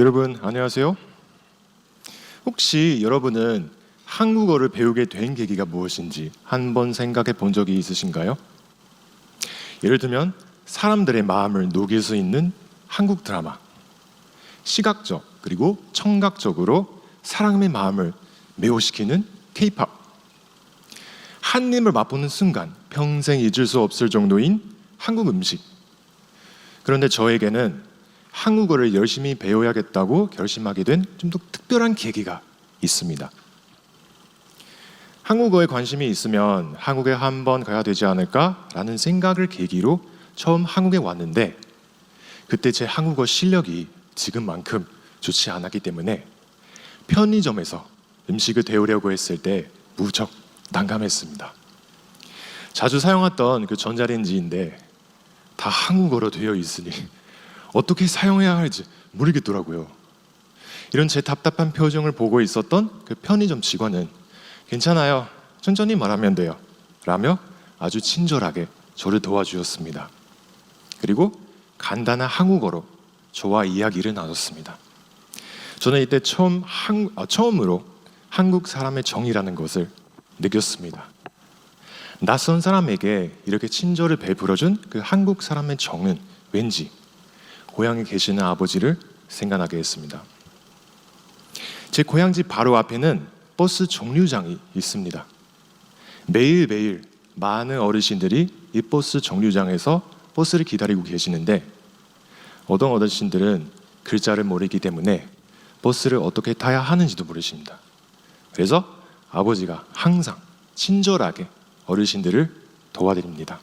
여러분 안녕하세요. 혹시 여러분은 한국어를 배우게 된 계기가 무엇인지 한번 생각해 본 적이 있으신가요? 예를 들면 사람들의 마음을 녹일 수 있는 한국 드라마, 시각적 그리고 청각적으로 사람의 마음을 매혹시키는 K-팝, 한 입을 맛보는 순간 평생 잊을 수 없을 정도인 한국 음식. 그런데 저에게는 한국어를 열심히 배워야겠다고 결심하게 된 좀 더 특별한 계기가 있습니다. 한국어에 관심이 있으면 한국에 한 번 가야 되지 않을까라는 생각을 계기로 처음 한국에 왔는데 그때 제 한국어 실력이 지금만큼 좋지 않았기 때문에 편의점에서 음식을 데우려고 했을 때 무척 난감했습니다. 자주 사용했던 그 전자레인지인데 다 한국어로 되어 있으니 어떻게 사용해야 할지 모르겠더라고요. 이런 제 답답한 표정을 보고 있었던 그 편의점 직원은 괜찮아요. 천천히 말하면 돼요. 라며 아주 친절하게 저를 도와주었습니다. 그리고 간단한 한국어로 저와 이야기를 나눴습니다. 저는 이때 처음 한, 아, 처음으로 한국 사람의 정이라는 것을 느꼈습니다. 낯선 사람에게 이렇게 친절을 베풀어준 그 한국 사람의 정은 왠지 고향에 계시는 아버지를 생각나게 했습니다. 제 고향집 바로 앞에는 버스 정류장이 있습니다. 매일매일 많은 어르신들이 이 버스 정류장에서 버스를 기다리고 계시는데 어떤 어르신들은 글자를 모르기 때문에 버스를 어떻게 타야 하는지도 모르십니다. 그래서 아버지가 항상 친절하게 어르신들을 도와드립니다.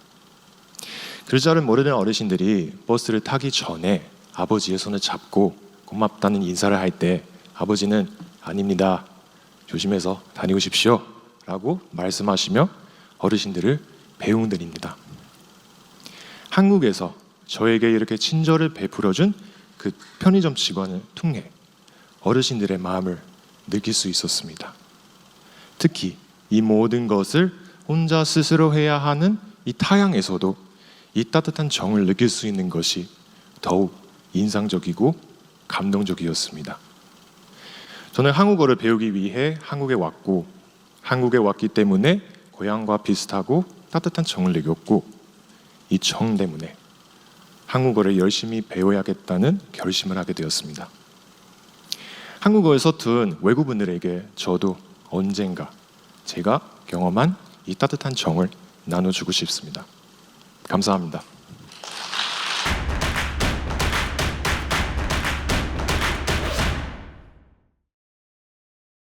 글자를 모르는 어르신들이 버스를 타기 전에 아버지의 손을 잡고 고맙다는 인사를 할 때 아버지는 아닙니다. 조심해서 다니오십시오. 라고 말씀하시며 어르신들을 배웅드립니다. 한국에서 저에게 이렇게 친절을 베풀어준 그 편의점 직원을 통해 어르신들의 마음을 느낄 수 있었습니다. 특히 이 모든 것을 혼자 스스로 해야 하는 이 타향에서도 이 따뜻한 정을 느낄 수 있는 것이 더욱 인상적이고 감동적이었습니다. 저는 한국어를 배우기 위해 한국에 왔고 한국에 왔기 때문에 고향과 비슷하고 따뜻한 정을 느꼈고 이 정 때문에 한국어를 열심히 배워야겠다는 결심을 하게 되었습니다. 한국어에 서툰 외국분들에게 저도 언젠가 제가 경험한 이 따뜻한 정을 나눠주고 싶습니다. 감사합니다.